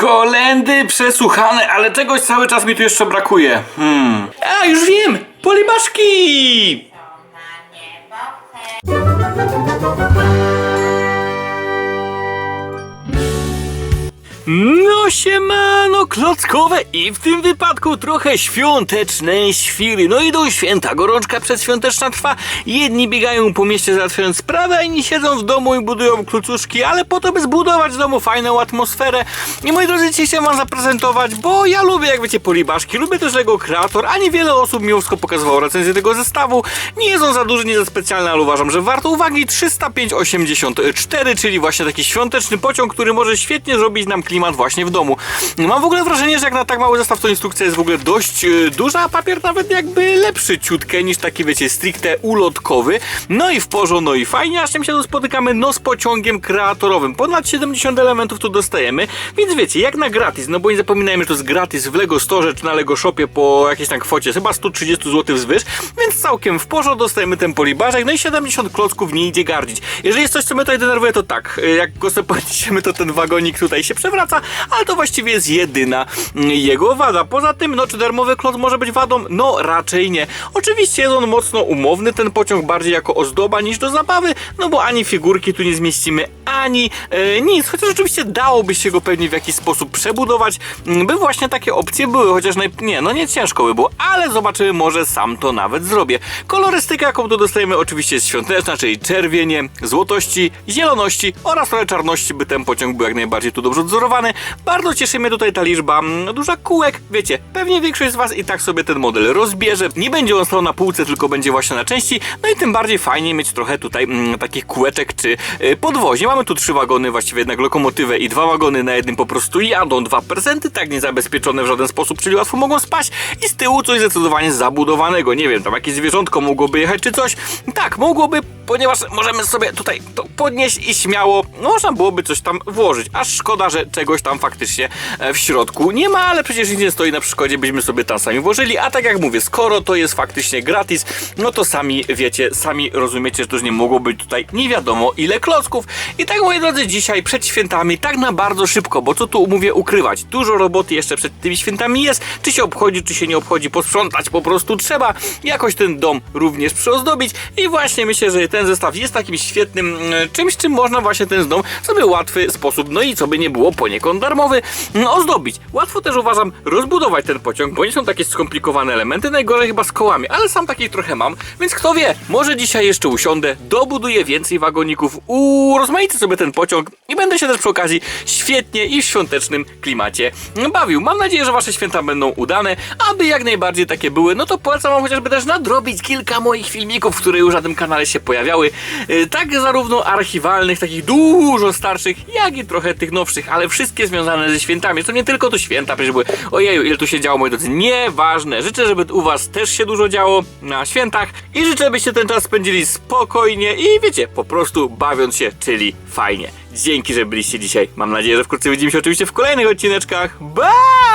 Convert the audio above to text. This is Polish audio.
Kolendy przesłuchane, ale czegoś cały czas mi tu jeszcze brakuje. Hmm. A, już wiem! Polibaszki! No siemano klockowe i w tym wypadku trochę świąteczne świry. No idą święta, gorączka przedświąteczna trwa. Jedni biegają po mieście załatwiając sprawę, a inni siedzą w domu i budują klucuszki, ale po to by zbudować w domu fajną atmosferę. I moi drodzy, dzisiaj chciałem wam zaprezentować, bo ja lubię, jak wiecie, polibaszki, lubię też Lego Creator, a niewiele osób mi pokazywało recenzję tego zestawu. Nie jest on za duży, nie za specjalny, ale uważam, że warto uwagi 305,84, czyli właśnie taki świąteczny pociąg, który może świetnie zrobić nam klimat właśnie w domu. Mam w ogóle wrażenie, że jak na tak mały zestaw, to instrukcja jest w ogóle dość e, duża, a papier nawet jakby lepszy ciutkę niż taki, wiecie, stricte ulotkowy. No i w porządku, no i fajnie, aż tym się tu spotykamy, no z pociągiem kreatorowym. Ponad 70 elementów tu dostajemy, więc wiecie, jak na gratis, no bo nie zapominajmy, że to jest gratis w Lego Store czy na Lego Shopie po jakiejś tam kwocie, chyba 130 zł wzwyż, więc całkiem w porządku dostajemy ten polibarzek, no i 70 klocków nie idzie gardzić. Jeżeli jest coś, co mnie tutaj denerwuje, to tak, e, jak go sobie to ten wagonik tutaj się przewraca, ale to właściwie jest jedyna mm, jego wada. Poza tym, no czy darmowy kloc może być wadą? No raczej nie. Oczywiście jest on mocno umowny, ten pociąg bardziej jako ozdoba niż do zabawy, no bo ani figurki tu nie zmieścimy, ani e, nic, chociaż oczywiście dałoby się go pewnie w jakiś sposób przebudować, mm, by właśnie takie opcje były, chociaż naj... nie, no nie ciężko by było, ale zobaczymy, może sam to nawet zrobię. Kolorystyka, jaką tu dostajemy, oczywiście jest świąteczna, czyli czerwienie, złotości, zieloności oraz trochę czarności, by ten pociąg był jak najbardziej tu dobrze odzorowany. Bardzo cieszy mnie tutaj ta liczba mm, duża kółek, wiecie, pewnie większość z Was i tak sobie ten model rozbierze. Nie będzie on stał na półce, tylko będzie właśnie na części, no i tym bardziej fajnie mieć trochę tutaj mm, takich kółeczek czy y, podwozie. Mamy tu trzy wagony, właściwie jednak lokomotywę i dwa wagony, na jednym po prostu jadą dwa prezenty, tak niezabezpieczone w żaden sposób, czyli łatwo mogą spaść i z tyłu coś zdecydowanie zabudowanego, nie wiem, tam jakieś zwierzątko mogłoby jechać czy coś. Tak, mogłoby, ponieważ możemy sobie tutaj to podnieść i śmiało no, można byłoby coś tam włożyć. Aż szkoda, że czegoś tam faktycznie e, w środku nie ma, ale przecież nic nie stoi na przeszkodzie, byśmy sobie tam sami włożyli. A tak jak mówię, skoro to jest faktycznie gratis, no to sami wiecie, sami rozumiecie, że to już nie mogło być tutaj nie wiadomo ile klocków. I tak moi drodzy, dzisiaj przed świętami, tak na bardzo szybko, bo co tu mówię ukrywać? Dużo roboty jeszcze przed tymi świętami jest. Czy się obchodzi, czy się nie obchodzi, posprzątać po prostu trzeba. Jakoś ten dom również przyozdobić. I właśnie myślę, że ten zestaw jest takim świetnym e, czymś, czym można właśnie ten dom sobie łatwy sposób, no i co by nie było poniekąd darmowy, no, ozdobić. Łatwo też uważam rozbudować ten pociąg, bo nie są takie skomplikowane elementy, najgorzej chyba z kołami, ale sam takich trochę mam, więc kto wie, może dzisiaj jeszcze usiądę, dobuduję więcej wagoników, urozmaicę sobie ten pociąg i będę się też przy okazji świetnie i w świątecznym klimacie bawił. Mam nadzieję, że wasze święta będą udane, aby jak najbardziej takie były, no to polecam wam chociażby też nadrobić kilka moich filmików, które już na tym kanale się pojawiały, Yy, tak zarówno archiwalnych, takich dużo starszych, jak i trochę tych nowszych, ale wszystkie związane ze świętami. To nie tylko to święta, przecież były, ojeju, ile tu się działo, moi drodzy, nieważne. Życzę, żeby u was też się dużo działo na świętach i życzę, byście ten czas spędzili spokojnie i wiecie, po prostu bawiąc się, czyli fajnie. Dzięki, że byliście dzisiaj. Mam nadzieję, że wkrótce widzimy się oczywiście w kolejnych odcineczkach. Bye!